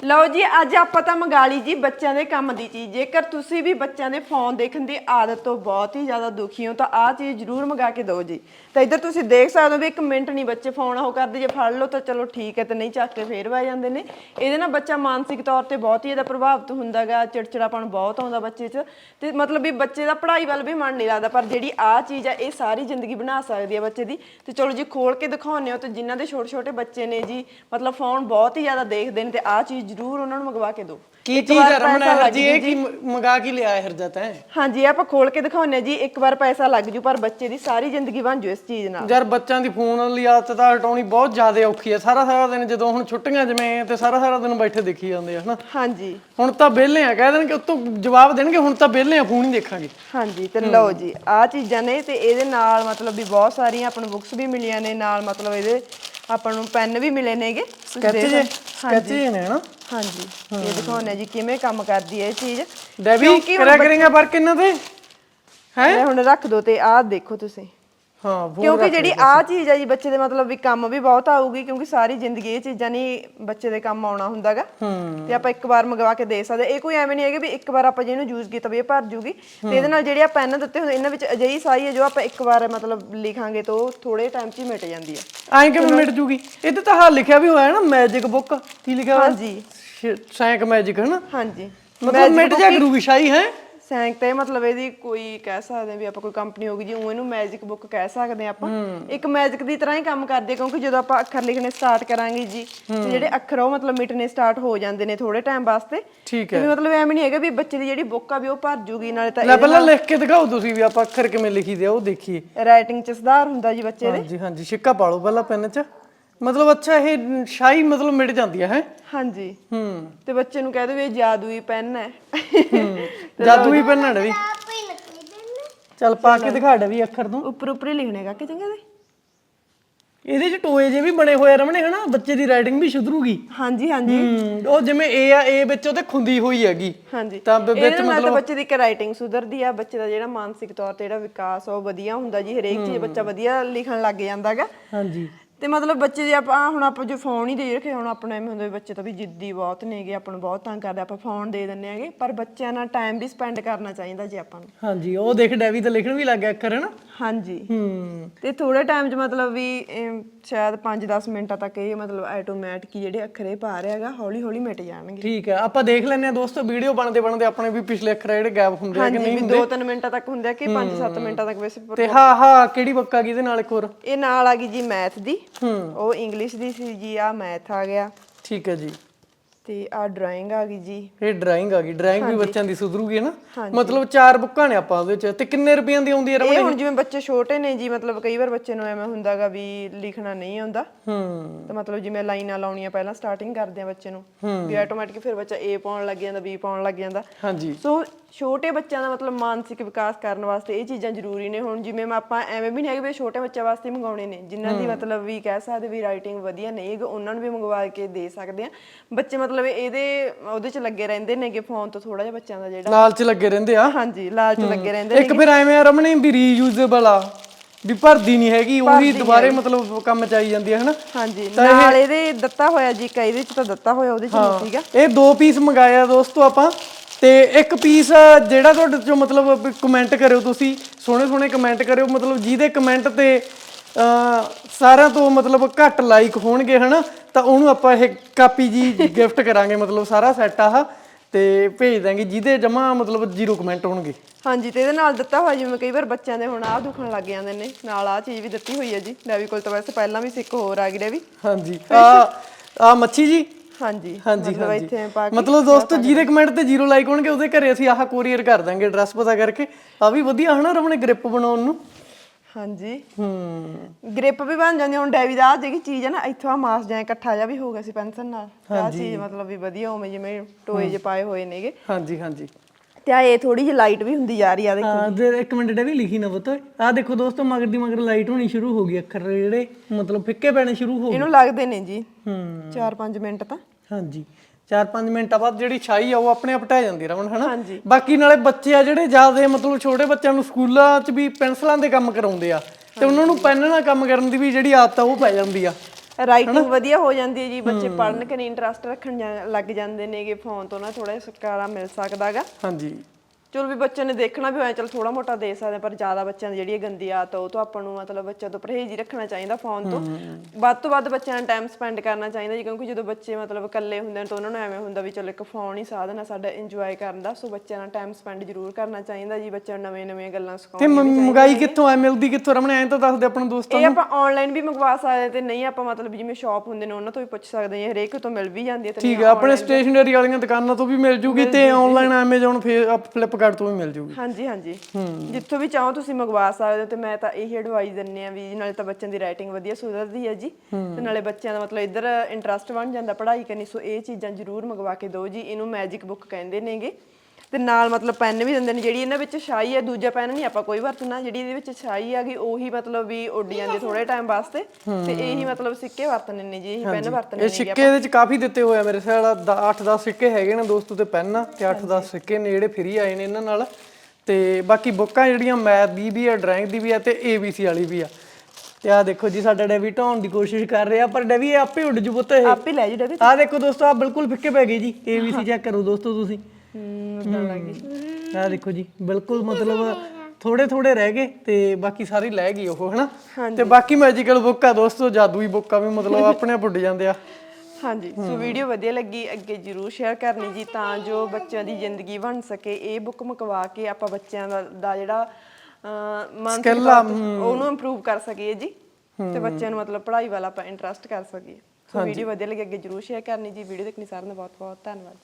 ਲਓ ਜੀ, ਅੱਜ ਆਪਾਂ ਤਾਂ ਮੰਗਾ ਲਈ ਜੀ ਬੱਚਿਆਂ ਦੇ ਕੰਮ ਦੀ ਚੀਜ਼। ਜੇਕਰ ਤੁਸੀਂ ਵੀ ਬੱਚਿਆਂ ਦੇ ਫੋਨ ਦੇਖਣ ਦੀ ਆਦਤ ਤੋਂ ਬਹੁਤ ਹੀ ਜ਼ਿਆਦਾ ਦੁਖੀ ਹੋ, ਤਾਂ ਆਹ ਚੀਜ਼ ਜ਼ਰੂਰ ਮੰਗਾ ਕੇ ਦਿਓ ਜੀ। ਤਾਂ ਇੱਧਰ ਤੁਸੀਂ ਦੇਖ ਸਕਦੇ ਹੋ ਵੀ ਇੱਕ ਮਿੰਟ ਨਹੀਂ ਬੱਚੇ ਫੋਨ ਉਹ ਕਰਦੇ, ਜੇ ਫੜ ਲਓ ਤਾਂ ਚਲੋ ਠੀਕ ਹੈ ਤੇ ਨਹੀਂ ਚੱਕ ਕੇ ਫੇਰ ਵਹਿ ਜਾਂਦੇ ਨੇ। ਇਹਦੇ ਨਾਲ ਬੱਚਾ ਮਾਨਸਿਕ ਤੌਰ ਤੇ ਬਹੁਤ ਹੀ ਜ਼ਿਆਦਾ ਪ੍ਰਭਾਵਿਤ ਹੁੰਦਾਗਾ ਚਿੜਚਿੜਾਪਣ ਬਹੁਤ ਆਉਂਦਾ ਬੱਚੇ 'ਚ। ਤੇ ਮਤਲਬ ਵੀ ਬੱਚੇ ਦਾ ਪੜ੍ਹਾਈ ਵੱਲ ਵੀ ਮਨ ਨਹੀਂ ਲੱਗਦਾ, ਪਰ ਜਿਹੜੀ ਆਹ ਚੀਜ਼ ਆ, ਇਹ ਸਾਰੀ ਜ਼ਿੰਦਗੀ ਬਣਾ ਸਕਦੀ ਹੈ ਬੱਚੇ ਦੀ। ਤੇ ਚਲੋ ਜੀ ਖੋਲ ਕੇ ਦਿਖਾਉਂਦੇ ਹੋ ਤੇ ਜਿਨ੍ਹਾਂ ਦੇ ਛੋਟੇ ਛੋਟੇ ਬੱਚੇ ਨੇ ਜੀ, ਮਤਲਬ ਫੋਨ ਬਹੁਤ ਹੀ ਜ਼ਿਆਦਾ ਦੇਖਦੇ ਨੇ ਤੇ ਆਹ ਚੀਜ਼ ਜ਼ਰੂਰ ਉਹਨਾਂ ਨੂੰ ਮੰਗਵਾ ਕੇ ਦਿਓ ਕੀ ਇੱਕ ਚੀਜ਼ ਵਾਰ ਹੈ ਰਮਨ ਪੈਸਾ ਹਰ ਲੱਗ ਜੀ ਇਹ ਕੀ ਮ- ਮੰਗਾ ਕੀ ਲਿਆ ਹਰਜਤ ਹੈ? ਹਾਂਜੀ ਇਹ ਆਪਾਂ ਖੋਲ ਕੇ ਦਿਖਾਉਂਦੇ ਹਾਂ ਜੀ। ਇੱਕ ਵਾਰ ਪੈਸਾ ਲੱਗ ਜੂ ਪਰ ਬੱਚੇ ਦੀ ਸਾਰੀ ਜ਼ਿੰਦਗੀ ਬਣ ਜੂ ਇਸ ਚੀਜ਼ ਨਾਲ। ਯਾਰ ਬੱਚਿਆਂ ਦੀ ਫੋਨ ਲਈ ਆਦਤ ਤਾਂ ਹਟਾਉਣੀ ਬਹੁਤ ਜ਼ਿਆਦਾ ਔਖੀ ਹੈ ਸਾਰਾ ਸਾਰਾ ਦਿਨ ਜਦੋਂ ਹੁਣ ਛੁੱਟੀਆਂ ਜਿਵੇਂ ਤੇ ਸਾਰਾ ਸਾਰਾ ਦਿਨ ਬੈਠੇ ਦੇਖੀ ਜਾਂਦੇ ਆ ਹਨਾ? ਹਾਂਜੀ। ਹੁਣ ਤਾਂ ਵਿਹਲੇ ਆ ਕਹਿ ਦੇਣਗੇ ਉੱਤੋਂ ਜਵਾਬ ਦੇਣਗੇ ਹੁਣ ਤਾਂ ਵਿਹਲੇ ਆ ਫੋਨ ਹੀ ਦੇਖਾਂਗੇ। ਹਾਂਜੀ ਤੇ ਲਓ ਜੀ ਆਹ ਚੀਜ਼ਾਂ ਨੇ ਤੇ ਇਹਦੇ ਨਾਲ ਮਤਲਬ ਵੀ ਬਹੁਤ ਸਾਰੀਆਂ ਆਪਾਂ ਨੂੰ ਬੁੱਕਸ ਵੀ ਮਿਲੀਆਂ ਨੇ ਨਾਲ ਮਤਲਬ ਇਹਦੇ ਆਪਾਂ ਨੂੰ ਪੈਨ ਵੀ ਮਿਲੇ ਨੇਗੇ। ਤੁਸੀਂ ਸਕੈਚ ਦੇਖ ਜੇ ਸਕਦੇ- ਸਕੈਚ ਜੇ ਨੇ ਹਨਾ? ਹਾਂਜੀ। ਇਹ ਦਿਖਾਉਂਦੇ ਹਾਂ ਜੀ ਕਿਵੇਂ ਕੰਮ ਕਰਦੀ ਹੈ ਇਹ ਚੀਜ਼। ਡੈਵੀ ਕਿਉਂਕਿ ਹੁਣ ਕਰਿਆ ਕਰੇਗਾ ਵਰਕ ਇਹਨਾਂ ਤੇ ਹੈ? ਮੈਂ ਹੁਣ ਰੱਖ ਦੋ ਤੇ ਆਹ ਦੇਖੋ ਤੁਸੀਂ। ਹਾਂ ਕਿਉਂਕਿ ਜਿਹੜੀ ਆਹ ਚੀਜ਼ ਹੈ ਜੀ ਬੱਚੇ ਦੇ ਮਤਲਬ ਵੀ ਕੰਮ ਵੀ ਬਹੁਤ ਆਊਗੀ ਕਿਉਂਕਿ ਸਾਰੀ ਜ਼ਿੰਦਗੀ ਇਹ ਚੀਜ਼ਾਂ ਨਹੀਂ ਬੱਚੇ ਦੇ ਕੰਮ ਆਉਣਾ ਹੁੰਦਾਗਾ। ਤੇ ਆਪਾਂ ਇੱਕ ਵਾਰ ਮੰਗਵਾ ਕੇ ਦੇ ਸਕਦੇ। ਇਹ ਕੋਈ ਐਵੇਂ ਨਹੀਂ ਹੈਗਾ ਵੀ ਇੱਕ ਵਾਰ ਆਪਾਂ ਜਿਹਨੂੰ ਯੂਜ਼ ਕੀਤਾ ਵੀ ਇਹ ਭਰ ਜੂਗੀ। ਤੇ ਇਹਦੇ ਨਾਲ ਜਿਹੜੇ ਆ ਪੈਨ ਦਿੱਤੇ ਹੁੰਦੇ ਇਹਨਾਂ ਵਿੱਚ ਅਜਿਹੀ ਸਾਈ ਹੈ ਜੋ ਆਪਾਂ ਇੱਕ ਵਾਰ ਮਤਲਬ ਲਿਖਾਂਗੇ ਤਾਂ ਉਹ ਥੋੜੇ ਟਾਈਮ 'ਚ ਹੀ ਮਿਟ ਜਾਂਦੀ ਹੈ। ਐਂ ਕਿਵੇਂ ਮਿਟ ਜੂਗੀ? ਇਹਦੇ ਤਾਂ ਹਾਂ ਲਿਖਿਆ ਵੀ ਹੋਇਆ ਨਾ ਮੈਜਿਕ ਬੁੱਕ ਕੀ ਲਿਖਿਆ ਹੋਇਆ? ਹਾਂਜੀ। ਸੈਂਕ ਮੈਜਿਕ ਹਨਾ? ਹਾਂਜੀ। ਮਤਲਬ ਮਿਟ ਜਾ ਕਰੂਗੀ ਸ਼ਾਈ ਹੈ? ਸੈਂਕ ਤੇ ਮਤਲਬ ਇਹਦੀ ਕੋਈ ਕਹਿ ਸਕਦੇ ਹਾਂ ਵੀ ਆਪਾਂ ਕੋਈ ਕੰਪਨੀ ਹੋਗੀ ਜੀ ਉਹ ਇਹਨੂੰ ਮੈਜਿਕ ਬੁੱਕ ਕਹਿ ਸਕਦੇ ਹਾਂ ਆਪਾਂ। ਇੱਕ ਮੈਜਿਕ ਦੀ ਤਰ੍ਹਾਂ ਹੀ ਕੰਮ ਕਰਦੀ ਹੈ ਕਿਉਂਕਿ ਜਦੋਂ ਆਪਾਂ ਅੱਖਰ ਲਿਖਣੇ ਸਟਾਰਟ ਕਰਾਂਗੇ ਜੀ ਤੇ ਜਿਹੜੇ ਅੱਖਰ ਆ ਉਹ ਮਤਲਬ ਮਿਟਨੇ ਸਟਾਰਟ ਹੋ ਜਾਂਦੇ ਨੇ ਥੋੜੇ ਟਾਈਮ ਵਾਸਤੇ। ਠੀਕ ਤੇ ਵੀ ਮਤਲਬ ਐਵੇਂ ਨਹੀਂ ਹੈਗਾ ਵੀ ਬੱਚੇ ਦੀ ਜਿਹੜੀ ਬੁੱਕ ਆ ਵੀ ਉਹ ਭਰ ਜੂਗੀ ਨਾਲੇ ਤਾਂ ਲੈ ਪਹਿਲਾਂ ਲਿਖ ਕੇ ਦਿਖਾਓ ਤੁਸੀਂ ਵੀ ਆਪਾਂ ਅੱਖਰ ਕਿਵੇਂ ਲਿਖੀ ਦੇ ਆ ਉਹ ਦੇਖੀਏ। ਰਾਈਟਿੰਗ ਚ ਸੁਧਾਰ ਹੁੰਦਾ ਜੀ ਬੱਚੇ ਦੇ। ਹਾਂਜੀ ਹਾਂਜੀ ਸਿੱਕਾ ਪਾ ਲਓ ਪਹਿਲਾਂ ਪੈਨ 'ਚ। ਮਤਲਬ ਅੱਛਾ ਇਹ ਸ਼ਾਈ ਮਤਲਬ ਮਿਟ ਜਾਂਦੀ ਹੈ ਹੈ? ਹਾਂਜੀ। ਹੂੰ। ਤੇ ਬੱਚੇ ਨੂੰ ਕਹਿ ਦੋ ਵੀ ਇਹ ਜਾਦੂਈ ਪੈਨ ਹੈ। ਜਾਦੂਈ ਪੈਨ ਹੈ ਵੀ ਚੱਲ ਪਾ ਕੇ ਦਿਖਾ ਡੇ ਵੀ ਅੱਖਰ ਤੋਂ ਉੱਪਰ ਉੱਪਰ ਹੀ ਲਿਖਣੇ ਕਾ ਕਿ ਚੰਗੇ ਦੇ ਇਹਦੇ 'ਚ ਟੋਏ ਜੇ ਵੀ ਬਣੇ ਹੋਏ ਰਮਣੇ ਹਨਾ? ਬੱਚੇ ਦੀ ਰਾਈਟਿੰਗ ਵੀ ਸੁਧਰੂਗੀ। ਹਾਂਜੀ ਹਾਂਜੀ। ਹੂੰ। ਉਹ ਜਿਵੇਂ ਏ ਆ ਏ ਵਿੱਚ ਉਹਦੇ ਖੁੰਦੀ ਹੋਈ ਹੈਗੀ। ਹਾਂਜੀ। ਤਾਂ ਬ- ਇਹਦੇ ਨਾਲ ਤਾਂ ਬੱਚੇ ਦੀ ਇੱਕ ਰਾਈਟਿੰਗ ਸੁਧਰਦੀ ਆ। ਬੱਚੇ ਦਾ ਜਿਹੜਾ ਮਾਨਸਿਕ ਤੌਰ ਤੇ ਜਿਹੜਾ ਵਿਕਾਸ ਆ ਉਹ ਵਧੀਆ ਹੁੰਦਾ ਜੀ। ਹਰੇਕ ਚੀਜ਼ ਬੱਚਾ ਵਧੀਆ ਲਿਖਣ ਲੱਗ ਜਾਂਦਾਗਾ। ਹਾਂਜੀ। ਤੇ ਮਤਲਬ ਬੱਚੇ ਜੇ ਆਪਾਂ ਹੁਣ ਆਪਾਂ ਜੋ ਫੋਨ ਹੀ ਦੇ ਰੱਖੇ ਹੁਣ ਆਪਣਾ ਐਵੇਂ ਹੁੰਦਾ ਵੀ ਬੱਚੇ ਤਾਂ ਵੀ ਜਿੱਦੀ ਬਹੁਤ ਨੇਗੇ ਆਪਾਂ ਨੂੰ ਬਹੁਤ ਤੰਗ ਕਰਦੇ ਆਪਾਂ ਫੋਨ ਦੇ ਦਿੰਨੇ ਆਗੇ ਪਰ ਬੱਚਿਆਂ ਨਾਲ ਟਾਈਮ ਵੀ ਸਪੈਂਡ ਕਰਨਾ ਚਾਹੀਦਾ ਜੀ ਆਪਾਂ ਨੂੰ। ਹਾਂਜੀ ਉਹ ਦੇਖ ਡੈਵੀ ਤਾਂ ਲਿਖਣ ਵੀ ਲੱਗ ਗਿਆ ਅੱਖਰ ਹਨਾ? ਹਾਂਜੀ। ਹੂੰ। ਤੇ ਥੋੜੇ ਟਾਈਮ 'ਚ ਮਤਲਬ ਵੀ ਇਹ ਸ਼ਾਇਦ 5-10 ਮਿੰਟਾਂ ਤੱਕ ਇਹ ਮਤਲਬ ਆਟੋਮੈਟਿਕ ਹੀ ਜਿਹੜੇ ਅੱਖਰ ਇਹ ਪਾ ਰਿਹਾ ਹੈਗਾ ਹੌਲੀ ਹੌਲੀ ਮਿਟ ਜਾਣਗੇ। ਠੀਕ ਹੈ ਆਪਾਂ ਦੇਖ ਲੈਂਦੇ ਆ ਦੋਸਤੋ ਵੀਡੀਓ ਬਣਦੇ ਬਣਦੇ ਆਪਣੇ ਵੀ ਪਿਛਲੇ ਅੱਖਰ ਆ ਜਿਹੜੇ ਗਾਇਬ ਹੁੰਦੇ ਆ ਕਿ ਹਾਂਜੀ ਨਹੀਂ ਵੀ 2-3 ਮਿੰਟਾਂ ਤੱਕ ਹੁੰਦੇ ਆ ਕਿ 5-7 ਮਿੰਟਾਂ ਤੱਕ ਵੈਸੇ ਤੇ ਹਾਂ ਹਾਂ ਕਿਹੜੀ ਬੱਕ ਇਹਦੇ ਨਾਲ ਇੱਕ ਹੋਰ? ਇਹ ਨਾਲ ਆ ਗਈ ਜੀ ਮੈਥ ਦੀ। ਹੂੰ। ਉਹ ਇੰਗਲਿਸ਼ ਦੀ ਸੀ ਜੀ ਆ ਮੈਥ ਆ ਗਿਆ। ਠੀਕ ਹੈ ਜੀ। ਤੇ ਆ ਡਰਾਇੰਗ ਆ ਗਈ ਜੀ। ਇਹ ਡਰਾਇੰਗ ਆ ਗਈ। ਡਰਾਇੰਗ ਵੀ ਬੱਚਿਆਂ ਦੀ ਸੁਧਰੂਗੀ ਨਾ ਮਤਲਬ ਚਾਰ ਬੁੱਕਾਂ ਨੇ ਆਪਾਂ ਉਹਦੇ ਚ ਤੇ ਕਿੰਨੇ ਰੁਪਈਆਂ ਦੀ ਆਉਂਦੀ ਹੈ ਰਮਣ ਇਹ ਹੁਣ ਜਿਵੇਂ ਬੱਚੇ ਛੋਟੇ ਨੇ ਜੀ ਮਤਲਬ ਕਈ ਵਾਰ ਬੱਚੇ ਨੂੰ ਐਵੇਂ ਹੁੰਦਾਗਾ ਵੀ ਲਿਖਣਾ ਨਹੀਂ ਆਉਂਦਾ। ਹੂੰ। ਤਾਂ ਮਤਲਬ ਜਿਵੇਂ ਲਾਈਨਾਂ ਲਾਉਣੀਆਂ ਪਹਿਲਾਂ ਸਟਾਰਟਿੰਗ ਕਰਦੇ ਆ ਬੱਚੇ ਨੂੰ। ਵੀ ਆਟੋਮੈਟਿਕ ਫਿਰ ਬੱਚਾ A ਪਾਉਣ ਲੱਗ ਜਾਂਦਾ B ਪਾਉਣ ਲੱਗ ਜਾਂਦਾ। ਹਾਂਜੀ। ਸੋ ਛੋਟੇ ਬੱਚਿਆਂ ਦਾ ਮਤਲਬ ਮਾਨਸਿਕ ਵਿਕਾਸ ਕਰਨ ਵਾਸਤੇ ਇਹ ਚੀਜ਼ਾਂ ਜ਼ਰੂਰੀ ਨੇ। ਹੁਣ ਜਿਵੇਂ ਮੈਂ ਆਪਾਂ ਐਵੇਂ ਵੀ ਨਹੀਂ ਹੈਗੇ ਵੀ ਛੋਟੇ ਬੱਚਿਆਂ ਵਾਸਤੇ ਮੰਗਾਉਣੇ ਨੇ। ਜਿਨ੍ਹਾਂ ਦੀ ਮਤਲਬ ਵੀ ਕਹਿ ਸਕਦੇ ਵੀ ਰਾਈਟਿੰਗ ਵਧੀਆ ਨਹੀਂ ਹੈਗੀ ਉਹਨਾਂ ਨੂੰ ਵੀ ਮੰਗਵਾ ਕੇ ਦੇ ਸਕਦੇ ਆ। ਬੱਚੇ ਮਤਲਬ ਇਹਦੇ ਉਹਦੇ ਚ ਲੱਗੇ ਰਹਿੰਦੇ ਨੇਗੇ ਫੋਨ ਤੋਂ ਥੋੜਾ ਜਿਹਾ ਬੱਚਿਆਂ ਦਾ ਜਿਹੜਾ। ਲਾਲਚ ਲੱਗੇ ਰਹਿੰਦੇ ਆ। ਹਾਂਜੀ ਲਾਲਚ ਲੱਗੇ ਰਹਿੰਦੇ ਇੱਕ ਫਿਰ ਐਵੇਂ ਆ ਰਮਣੇ ਵੀ ਰੀਯੂਜ਼ੇਬਲ ਆ। ਵੀ ਭਰਦੀ ਨਹੀਂ ਹੈਗੀ ਉਹੀ ਦੁਬਾਰੇ ਮਤਲਬ ਕੰਮ ਚ ਆਈ ਜਾਂਦੀ ਹੈ ਹਨਾ? ਹਾਂਜੀ ਨਾਲ ਇਹਦੇ ਦਿੱਤਾ ਹੋਇਆ ਜੀ ਕਈ ਇਹਦੇ ਚ ਤਾਂ ਦਿੱਤਾ ਹੋਇਆ ਉਹਦੇ ਚ ਨਹੀਂ ਸੀਗਾ ਇਹ ਦੋ ਪੀਸ ਮੰਗਾਇਆ ਦੋਸਤੋ ਆਪਾਂ ਤੇ ਇੱਕ ਪੀਸ ਜਿਹੜਾ ਤੁਹਾਡੇ ਚੋਂ ਮਤਲਬ ਕਮੈਂਟ ਕਰਿਓ ਤੁਸੀਂ ਸੋਹਣੇ ਸੋਹਣੇ ਕਮੈਂਟ ਕਰਿਓ ਮਤਲਬ ਜਿਹਦੇ ਕਮੈਂਟ ਤੇ ਸਾਰਿਆਂ ਤੋਂ ਮਤਲਬ ਘੱਟ ਲਾਈਕ ਹੋਣਗੇ ਹਨਾ? ਤਾਂ ਉਹਨੂੰ ਆਪਾਂ ਇਹ ਕਾਪੀ ਜੀ ਗਿਫਟ ਕਰਾਂਗੇ ਮਤਲਬ ਸਾਰਾ ਸੈੱਟ ਆਹ ਤੇ ਭੇਜ ਦਾਂਗੇ ਜਿਹਦੇ ਜਮਾ ਮਤਲਬ ਜ਼ੀਰੋ ਕਮੈਂਟ ਹੋਣਗੇ। ਹਾਂਜੀ ਤੇ ਇਹਦੇ ਨਾਲ ਦਿੱਤਾ ਹੋਇਆ ਜਿਵੇਂ ਕਈ ਵਾਰ ਬੱਚਿਆਂ ਦੇ ਹੁਣ ਆਹ ਦੁਖਣ ਲੱਗ ਜਾਂਦੇ ਨੇ ਨਾਲ ਆਹ ਚੀਜ਼ ਵੀ ਦਿੱਤੀ ਹੋਈ ਹੈ ਜੀ ਡੈਵੀ ਕੋਲ ਤਾਂ ਵੈਸੇ ਪਹਿਲਾਂ ਵੀ ਸੀ ਇੱਕ ਹੋਰ ਆ ਗਈ ਡੈਵੀ ਹਾਂਜੀ ਆ ਆ ਮੱਛੀ ਜੀ? ਹਾਂਜੀ ਹਾਂਜੀ ਹਾਂਜੀ। ਮਤਲਬ ਦੋਸਤੋ ਜਿਹਦੇ ਕਮੈਂਟ ਤੇ ਜ਼ੀਰੋ ਲਾਈਕ ਹੋਣਗੇ ਉਹਦੇ ਘਰੇ ਅਸੀਂ ਆਹ ਕੋਰੀਅਰ ਕਰ ਦਾਂਗੇ ਐਡਰੈਸ ਪਤਾ ਕਰਕੇ। ਆ ਵੀ ਵਧੀਆ ਹਨਾ ਰਮਣੇ ਗ੍ਰਿਪ ਬਣਾਉਣ ਨੂੰ। ਹਾਂਜੀ। ਹੂੰ। ਗ੍ਰਿਪ ਵੀ ਬਣ ਜਾਂਦੀ ਹੁਣ ਡੈਵੀ ਦਾ ਆਹ ਜਿਹੜੀ ਚੀਜ਼ ਹੈ ਨਾ ਇੱਥੋਂ ਆ ਮਾਸ ਜਾਂ ਇਕੱਠਾ ਜਿਹਾ ਵੀ ਹੋ ਗਿਆ ਸੀ ਪੈਨਸਲ ਨਾਲ। ਆਹ ਚੀਜ਼ ਮਤਲਬ ਵੀ ਵਧੀਆ ਉਵੇਂ ਜਿਵੇਂ ਟੋਏ ਜੇ ਪਾਏ ਹੋਏ ਨੇਗੇ ਹਾਂਜੀ ਹਾਂਜੀ। ਤੇ ਆ ਇਹ ਥੋੜੀ ਜਿਹੀ ਲਾਈਟ ਵੀ ਹੁੰਦੀ ਜਾ ਰਹੀ ਆ ਦੇਖੋ ਹਾਂ ਦੇ ਇੱਕ ਮਿੰਟ ਡੇ ਵੀ ਲਿਖੀ ਨਾ ਬਤੋ ਆ ਦੇਖੋ ਦੋਸਤੋ ਮਗਰ ਦੀ ਮਗਰ ਲਾਈਟ ਹੋਣੀ ਸ਼ੁਰੂ ਹੋ ਗਈ ਅੱਖਰ ਜਿਹੜੇ ਮਤਲਬ ਫਿੱਕੇ ਪੈਣੇ ਸ਼ੁਰੂ ਹੋ ਗਏ। ਇਹਨੂੰ ਲੱਗਦੇ ਨੇ ਜੀ। ਹੂੰ। 4-5 ਮਿੰਟ ਤਾਂ। ਹਾਂਜੀ। 4-5 ਮਿੰਟਾਂ ਬਾਅਦ ਜਿਹੜੀ ਛਾਈ ਆ ਉਹ ਆਪਣੇ ਆਪ ਢਹਿ ਜਾਂਦੀ ਰਮਨ ਹਨਾ। ਬਾਕੀ ਨਾਲੇ ਬੱਚੇ ਆ ਜਿਹੜੇ ਜ਼ਿਆਦਾ ਮਤਲਬ ਛੋਟੇ ਬੱਚਿਆਂ ਨੂੰ ਸਕੂਲਾਂ 'ਚ ਵੀ ਪੈਨਸਲਾਂ ਦੇ ਕੰਮ ਕਰਾਉਂਦੇ ਆ ਤੇ ਉਹਨਾਂ ਨੂੰ ਪੈਨ ਨਾਲ ਕੰਮ ਕਰਨ ਦੀ ਵੀ ਜਿਹੜੀ ਆਦਤ ਆ ਉਹ ਪੈ ਜਾਂਦੀ ਆ। ਰਾਈਟਿੰਗ ਵਧੀਆ ਹੋ ਜਾਂਦੀ ਹੈ ਜੀ ਬੱਚੇ ਪੜ੍ਹਨ ਕਨੀ ਇੰਟਰਸਟ ਰੱਖਣ ਲੱਗ ਜਾਂਦੇ ਨੇਗੇ ਫੋਨ ਤੋਂ ਨਾ ਥੋੜਾ ਛੁਟਕਾਰਾ ਮਿਲ ਸਕਦਾਗਾ। ਹਾਂਜੀ। ਚਲੋ ਵੀ ਬੱਚੇ ਨੇ ਦੇਖਣਾ ਵੀ ਹੋਇਆ ਚਲ ਥੋੜਾ ਮੋਟਾ ਦੇ ਸਕਦੇ ਹਾਂ, ਪਰ ਜ਼ਿਆਦਾ ਬੱਚਿਆਂ ਦੀ ਜਿਹੜੀ ਇਹ ਗੰਦੀ ਆਦਤ ਆ, ਉਹ ਤੋਂ ਆਪਾਂ ਨੂੰ ਮਤਲਬ ਬੱਚਿਆਂ ਤੋਂ ਪਰਹੇਜ਼ ਹੀ ਰੱਖਣਾ ਚਾਹੀਦਾ ਫੋਨ ਤੋਂ। ਵੱਧ ਤੋਂ ਵੱਧ ਬੱਚਿਆਂ ਨਾਲ ਟਾਈਮ ਸਪੈਂਡ ਕਰਨਾ ਚਾਹੀਦਾ ਜੀ ਕਿਉਂਕਿ ਜਦੋਂ ਬੱਚੇ ਮਤਲਬ ਇਕੱਲੇ ਹੁੰਦੇ ਨੇ ਤਾਂ ਉਹਨਾਂ ਨੂੰ ਐਵੇਂ ਹੁੰਦਾ ਵੀ ਚਲੋ ਇੱਕ ਫੋਨ ਹੀ ਸਾਧਨ ਆ ਸਾਡਾ ਇੰਜੋਏ ਕਰਨ ਦਾ ਸੋ ਬੱਚਿਆਂ ਨਾਲ ਟਾਈਮ ਸਪੈਂਡ ਜ਼ਰੂਰ ਕਰਨਾ ਚਾਹੀਦਾ ਜੀ ਬੱਚਿਆਂ ਨੂੰ ਨਵੇਂ-ਨਵੇਂ ਗੱਲਾਂ ਤੇ ਸਿਖਾਉਣੀਆਂ ਮ- ਮੰਗਾਈ ਕਿੱਥੋਂ ਆ ਮਿਲਦੀ ਕਿੱਥੋਂ ਰਮਣੇ ਐਂ ਤਾਂ ਦੱਸ ਦੇ ਆਪਣੇ ਦੋਸਤਾਂ ਇਹ ਆਪਾਂ ਆਨਲਾਈਨ ਵੀ ਮੰਗਵਾ ਸਕਦੇ ਤੇ ਨਹੀਂ ਆਪਾਂ ਮਤਲਬ ਜਿਵੇਂ ਸ਼ਾਪ ਹੁੰਦੇ ਨੇ ਉਹਨਾਂ ਤੋਂ ਵੀ ਪੁੱਛ ਸਕਦੇ ਹਾਂ ਹਰੇਕ ਤੋਂ ਮਿਲ ਵੀ ਜਾਂਦੀ ਹੈ ਤੇ ਠੀਕ ਹੈ ਆਪਣੇ ਸਟੇਸ਼ਨਰੀ ਵਾਲੀਆਂ ਦੁਕਾਨਾਂ ਤੋਂ ਵੀ ਮਿਲ ਜੂਗੀ ਤੇ ਆਨਲਾਈਨ ਐਮਾਜ਼ਨ ਫੇਰ ਫਲਿੱਪਕਾਰਟ ਤੋਂ ਵੀ ਮਿਲ ਜੂਗੀ। ਹਾਂਜੀ ਹਾਂਜੀ। ਜਿੱਥੋਂ ਵੀ ਚਾਹੋ ਤੁਸੀਂ ਮੰਗਵਾ ਸਕਦੇ ਹੋ ਤੇ ਮੈਂ ਤਾਂ ਇਹੀ ਐਡਵਾਈਸ ਦਿੰਨੇ ਆ ਵੀ ਨਾਲੇ ਤਾਂ ਬੱਚਿਆਂ ਦੀ ਰਾਈਟਿੰਗ ਵਧੀਆ ਸੁਧਰਦੀ ਹੈ ਜੀ। ਤੇ ਨਾਲੇ ਬੱਚਿਆਂ ਦਾ ਮਤਲਬ ਇੱਧਰ ਇੰਟਰਸਟ ਬਣ ਜਾਂਦਾ ਪੜ੍ਹਾਈ ਕਰਨੀ ਸੋ ਇਹ ਚੀਜ਼ਾਂ ਜ਼ਰੂਰ ਮੰਗਵਾ ਕੇ ਦਿਓ ਜੀ। ਇਹਨੂੰ ਮੈਜਿਕ ਬੁੱਕ ਕਹਿੰਦੇ ਨੇਗੇ। ਤੇ ਨਾਲ ਮਤਲਬ ਪੈਨ ਵੀ ਦਿੰਦੇ ਨੇ ਜਿਹੜੀ ਇਹਨਾਂ ਵਿੱਚ ਛਾਈ ਹੈ ਦੂਜਾ ਪੈਨ ਨਹੀਂ ਆਪਾਂ ਕੋਈ ਵਰਤਣਾ ਜਿਹੜੀ ਇਹਦੇ ਵਿੱਚ ਛਾਈ ਹੈਗੀ ਉਹੀ ਮਤਲਬ ਵੀ ਉੱਡ ਜਾਂਦੇ ਥੋੜੇ ਟਾਈਮ ਵਾਸਤੇ ਤੇ ਇਹੀ ਮਤਲਬ ਸਿੱਕੇ ਵਰਤਣੇ ਨੇ ਜੀ ਇਹੀ ਪੈਨ ਵਰਤਣੇ ਇਹ ਨੇ ਸਿੱਕੇ ਇਹਦੇ ਚ ਕਾਫੀ ਦਿੱਤੇ ਹੋਏ ਆ ਮੇਰੇ ਖਿਆਲ 8-10 ਸਿੱਕੇ ਹੈਗੇ ਨੇ ਦੋਸਤੋ ਤੇ ਪੈਨ ਆ ਤੇ 8-10 ਸਿੱਕੇ ਨੇ ਜਿਹੜੇ ਫ੍ਰੀ ਆਏ ਨੇ ਇਹਨਾਂ ਨਾਲ ਤੇ ਬਾਕੀ ਬੁੱਕਾਂ ਜਿਹੜੀਆਂ ਮੈਥ ਦੀ ਵੀ ਆ ਡਰਾਇੰਗ ਦੀ ਵੀ ਆ ਤੇ ABC ਵਾਲੀ ਵੀ ਆ। ਤੇ ਆ ਦੇਖੋ ਜੀ ਸਾਡਾ ਡੈਵੀ ਢਾਉਣ ਦੀ ਕੋਸ਼ਿਸ਼ ਕਰ ਰਿਹਾ ਪਰ ਡੈਵੀ ਇਹ ਆਪੇ ਉੱਡ ਜੂ ਪੁੱਤ ਇਹ। ਆਪੇ ਲੈ ਜੀ ਡੱਬੇ ਆ ਦੇਖੋ ਦੋਸਤੋ ਆ ਬਿਲਕੁਲ ਫਿੱਕੇ ਪੈ ਗਏ ਜੀ ABC ਚੈੱਕ ਕਰੋ ਦੋਸਤੋ ਤੁਸੀਂ। ਹੂੰ ਉਦਾਂ ਲੱਗ ਆ ਦੇਖੋ ਜੀ ਬਿਲਕੁਲ ਮਤਲਬ ਥੋੜੇ ਥੋੜੇ ਰਹਿ ਗਏ ਤੇ ਬਾਕੀ ਸਾਰੀ ਲੈ ਗਈ ਉਹ ਹਨਾ? ਤੇ ਬਾਕੀ ਮੈਜੀਕਲ ਬੁੱਕ ਆ ਦੋਸਤੋ ਜਾਦੂਈ ਬੁੱਕਾਂ ਵੀ ਮਤਲਬ ਆਪਣੇ ਆਪ ਉੱਡ ਜਾਂਦੇ ਆ। ਹਾਂਜੀ ਸੋ ਵੀਡੀਓ ਵਧੀਆ ਲੱਗੀ ਅੱਗੇ ਜਰੂਰ ਸ਼ੇਅਰ ਕਰਨੀ ਜੀ ਤਾਂ ਜੋ ਬੱਚਿਆਂ ਦੀ ਜ਼ਿੰਦਗੀ ਬਣ ਸਕੇ। ਇਹ ਬੁੱਕ ਮੁਕਵਾ ਕੇ ਆਪਾਂ ਬੱਚਿਆਂ ਦਾ ਜਿਹੜਾ ਮਾਨਸਿਕ ਉਹਨੂੰ ਇੰਪਰੂਵ ਕਰ ਸਕੀਏ ਜੀ ਤੇ ਬੱਚਿਆਂ ਨੂੰ ਮਤਲਬ ਪੜ੍ਹਾਈ ਵੱਲ ਆਪਾਂ ਇੰਟਰਸਟ ਕਰ ਸਕੀਏ। ਸੋ ਵੀਡੀਓ ਵਧੀਆ ਲੱਗੀ ਅੱਗੇ ਜਰੂਰ ਸ਼ੇਅਰ ਕਰਨੀ ਜੀ। ਵੀਡੀਓ ਦੇਖਣੀ ਸਾਰਿਆਂ ਦਾ ਬਹੁਤ ਬਹੁਤ ਧੰਨਵਾਦ